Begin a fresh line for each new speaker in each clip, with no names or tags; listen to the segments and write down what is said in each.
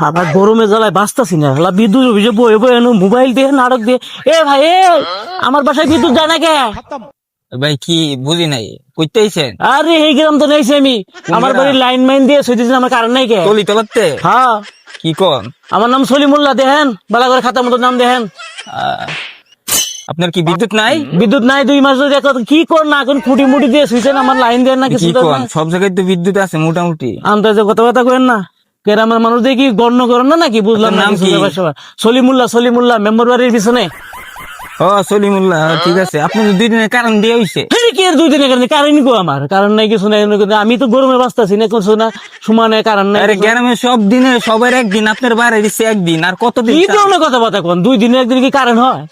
আবার গরমে জ্বালায় বাঁচতাছি না। শালা বিদ্যুৎ অফিসে বয়ে বয়ে এনো মোবাইল দিয়ে নাটক দিয়ে। এ ভাই এ আমার বাসায় বিদ্যুৎ যায় না কে?
ভাই কি বুঝি নাই কইতে আইছেন
আরে এই গ্রাম তো নেইছি আমি। আমার? বাড়ির লাইন মাইন দিয়ে সইতেছি আমার কারণ নাই কে?
তলি তলাতে?
হ্যাঁ।
কি কোন?
আমার নাম সলিমুল্লাহ দেখেন বালা করে খাতা মতো নাম দেখেন
আহ, আপনার কি বিদ্যুৎ নাই?
বিদ্যুৎ নাই দুই মাস ধরে এখন কি কর না এখন খুঁটি মুটি দিয়ে শুইছেন আমার লাইন দেন না কিছু
কি সব জায়গায় তো বিদ্যুৎ আছে মোটামুটি।
আন্দাজে কথা কথা কেন না মানুষ দিয়ে কি গণ্য করেন না নাকি? বুঝলাম
নাম কি?
সলিমুল্লাহ সলিমুল্লাহ মেম্বার বাড়ির পিছনে।
ও সলিমুল্লাহ ঠিক আছে। আপনি দুই দিনের কারণ দিয়ে হইছে।
কি দুই দিনের কারণে? কারণ গো আমার। কারণ নাই কিছু নাই আমি তো গরমে বাঁচতেছি না কিছু না। সমানে কারণ নাই
আরে গ্রামে সব দিনে সবার একদিন আপনার বাইরে দিচ্ছে একদিন আর কতদিন
কি ধরনের কথা বার্তা কোন? দুই দিনে একদিন কি কারণ হয়?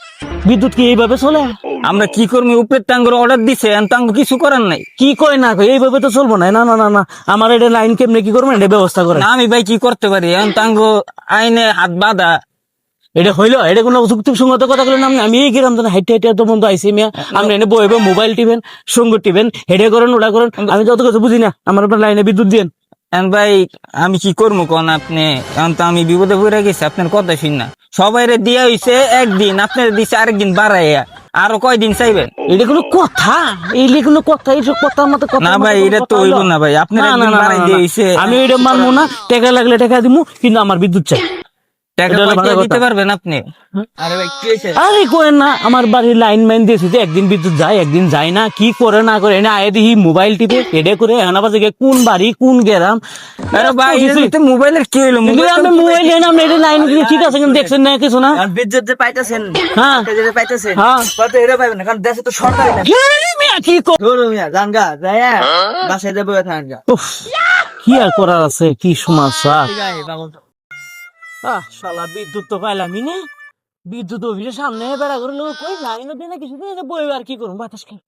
বিদ্যুৎ কি এইভাবে চলে?
আমরা কি করব? উপরের টাঙ্গর অর্ডার দিছে টাঙ্গ কিছু করার নাই।
কি কয় না কয়? এইভাবে তো চলবো না। না না না না। আমার এটা লাইন কেমনে কি করবেন এটা ব্যবস্থা করে
আমি ভাই কি করতে পারি? টাঙ্গ আইনে হাত বাঁধা।
এটা হইল? এটা কোনো যুক্তি সঙ্গত কথা বলে নাম আমি এই গ্রাম তো হাইটে হাইটে তো বন্ধু আইসি মিয়া। আপনি এনে বইবে মোবাইল টিবেন সঙ্গ টিবেন হেডে করেন ওটা করেন। আমি যত কিছু বুঝি না আমার আপনার লাইনে বিদ্যুৎ
এখন ভাই আমি কি করব কোন আপনি? এখন তো আমি বিপদে পড়ে গেছি আপনার কথা শুন না। সবাই দিয়া হইছে একদিন আপনার দিছে আরেকদিন বাড়াইয়া। আরও কয়দিন চাইবেন?
এটা কোনো কথা? এই কোনো কথা? এইসব কথার মতো কথা
না ভাই এটা তো হইল না ভাই আপনার
আমি এটা মানবো না। টাকা লাগলে টাকা দিমু কিন্তু আমার বিদ্যুৎ চাই।
আরে ভাই কি হয়েছে
আরে কোয়েন না আমার বাড়ির লাইন মাইন দিয়েছি যে একদিন বিদ্যুৎ যায় একদিন যায় না। কি করে না করে আয়ে মোবাইল টিপে এডে করে এখন আবার কোন বাড়ি কোন গ্রাম।
আরে ভাই মোবাইলের কি হইল?
কিন্তু
মোবাইল
আমি মোবাইল নেই না আপনি এটা লাইন দিয়ে ঠিক আছে কিন্তু দেখছেন না কিছু না।
বিদ্যুৎ যে পাইতেছেন
হ্যাঁ।
পাইতেছেন
হ্যাঁ।
কত এটা পাইবেন কারণ দেশে তো সরকারি
মিয়া, কি কর-
মিয়া জানগা যায় বাসায় যাব থাকেন
কি আর করার আছে কি সমস্যা? আহ শালা বিদ্যুৎ তো পাইলামই না। বিদ্যুৎ অফিসের সামনে বেড়া করে লোক কই লাইন দিয়ে না কিছু বই আর কি করুন বাতাস খাই।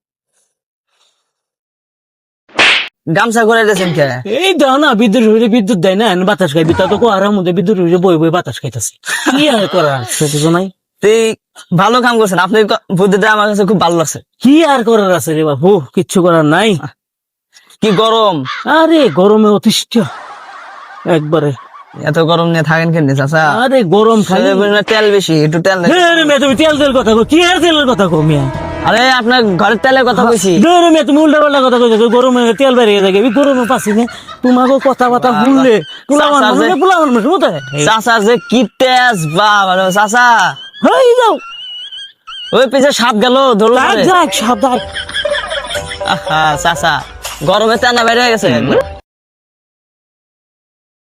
গামছা করে দিয়েছেন কে?
এই দাও না বিদ্যুৎ অফিসে বিদ্যুৎ দেয় না বাতাস খাই বিদ্যুৎ তো কোয়ার মধ্যে বিদ্যুৎ অফিসে বই বই বাতাস খাইতেছি। কি আর করার? আছে কিছু নাই।
তুই ভালো কাম করছেন আপনার বুদ্ধিটা আমার কাছে খুব ভালো লাগছে।
কি আর করার আছে রে বাবু? কিচ্ছু করার নাই।
কি গরম?
আরে গরমে অতিষ্ঠ। একবারে।
এত গরম নিয়ে থাকেন কেন চাচা?
আরে গরম
তেল বেশি একটু তেল লাগে।
হে রে মেয়ে, তুমি তেল তেল কথা কো কি আর তেলের কথা কো মিয়া?
আরে আপনার ঘরের তেলের কথা কইছি।
ধরে মেয়ে তুমি উল্টা পাল্টা কথা কইছো গরমে তেল বেরিয়ে থাকে এই গরমে পাচ্ছি না। তোমাকে কথা কথা পোলা
চাচা যে-
পোলা
চাচা যে কি তেজ বাবা চাচা।
হই যাও।
ওই পিছে সাপ গেল
যাক সাবধান।
আহা চাচা গরমে তেনা বেড়ে গেছে।